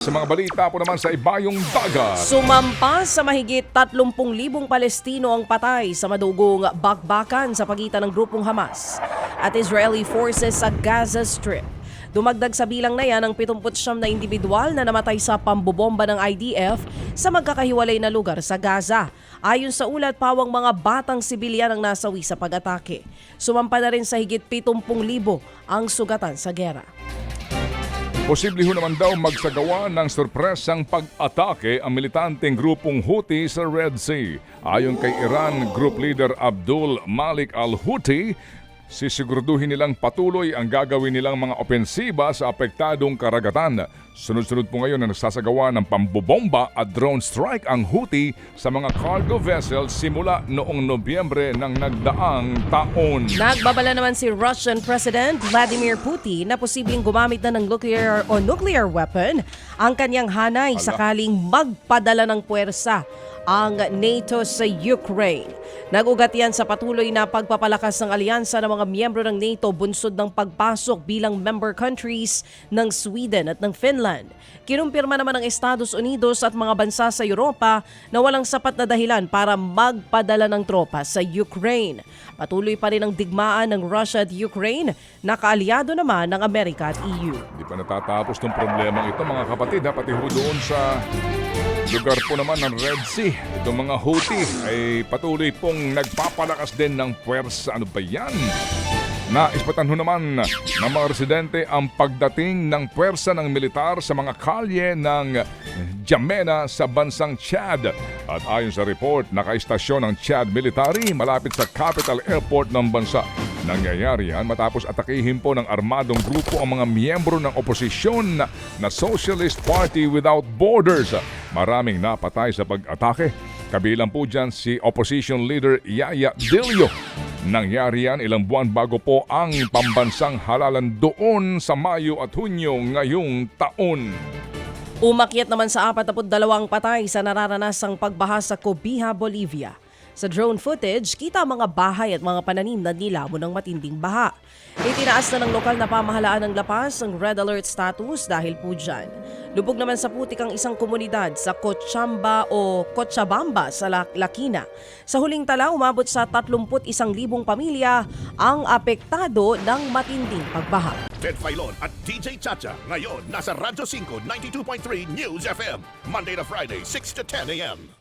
Sa mga balita po naman sa ibayong dagat. Sumampas sa mahigit 30,000 Palestino ang patay sa madugong bakbakan sa pagitan ng grupong Hamas at Israeli forces sa Gaza Strip. Dumagdag sa bilang na yan ang 79 na individual na namatay sa pambobomba ng IDF sa magkakahiwalay na lugar sa Gaza. Ayon sa ulat, pawang mga batang sibilyan ang nasawi sa pag-atake. Sumampa na rin sa higit 70,000 ang sugatan sa gera. Posible ho naman daw magsagawa ng sorpresang pag-atake ang militanteng grupong Houthi sa Red Sea. Ayon kay Iran Group Leader Abdul Malik al-Houthi, sisiguraduhin nilang patuloy ang gagawin nilang mga opensiba sa apektadong karagatan. Sunod-sunod po ngayon na nagsasagawa ng pambobomba at drone strike ang Houthi sa mga cargo vessels simula noong Nobyembre ng nagdaang taon. Nagbabala naman si Russian President Vladimir Putin na posibleng gumamit na ng nuclear o nuclear weapon ang kanyang hanay Ala. sakaling magpadala ng puwersa ang NATO sa Ukraine. Nagugat yan sa patuloy na pagpapalakas ng alyansa ng mga miyembro ng NATO bunsod ng pagpasok bilang member countries ng Sweden at ng Finland. Kinumpirma naman ng Estados Unidos at mga bansa sa Europa na walang sapat na dahilan para magpadala ng tropa sa Ukraine. Patuloy pa rin ang digmaan ng Russia at Ukraine na kaalyado naman ng Amerika at EU. Hindi pa natatapos ng problema ito mga kapatid. Ha? Pati ho doon sa lugar po naman ng Red Sea. Itong mga Houthi ay patuloy pong nagpapalakas din ng puwersa. Ano ba yan? Naispatan ho naman ng mga residente ang pagdating ng puwersa ng militar sa mga kalye ng Jamena sa bansang Chad. At ayon sa report, nakaistasyon ng Chad Military malapit sa capital airport ng bansa. Nangyayari yan matapos atakihin po ng armadong grupo ang mga miyembro ng oposisyon na, na Socialist Party Without Borders. Maraming napatay sa pag-atake. Kabilang po dyan si opposition leader Yaya Dilio. Nangyari yan ilang buwan bago po ang pambansang halalan doon sa Mayo at Hunyo ngayong taon. Umakyat naman sa 42 patay sa nararanasang pagbaha sa Cobiha, Bolivia. Sa drone footage, kita ang mga bahay at mga pananim na nilamo ng matinding baha. Itinaas na ng lokal na pamahalaan ng lapas ang red alert status dahil po dyan. Lubog naman sa putik ang isang komunidad sa Cochamba o Cochabamba sa La- Lakina. Sa huling tala, umabot sa 31,000 pamilya ang apektado ng matinding pagbaha. Ted Filon at DJ Chacha. Ngayon, nasa Radyo 5, 92.3 News FM. Monday to Friday, 6 to 10 a.m.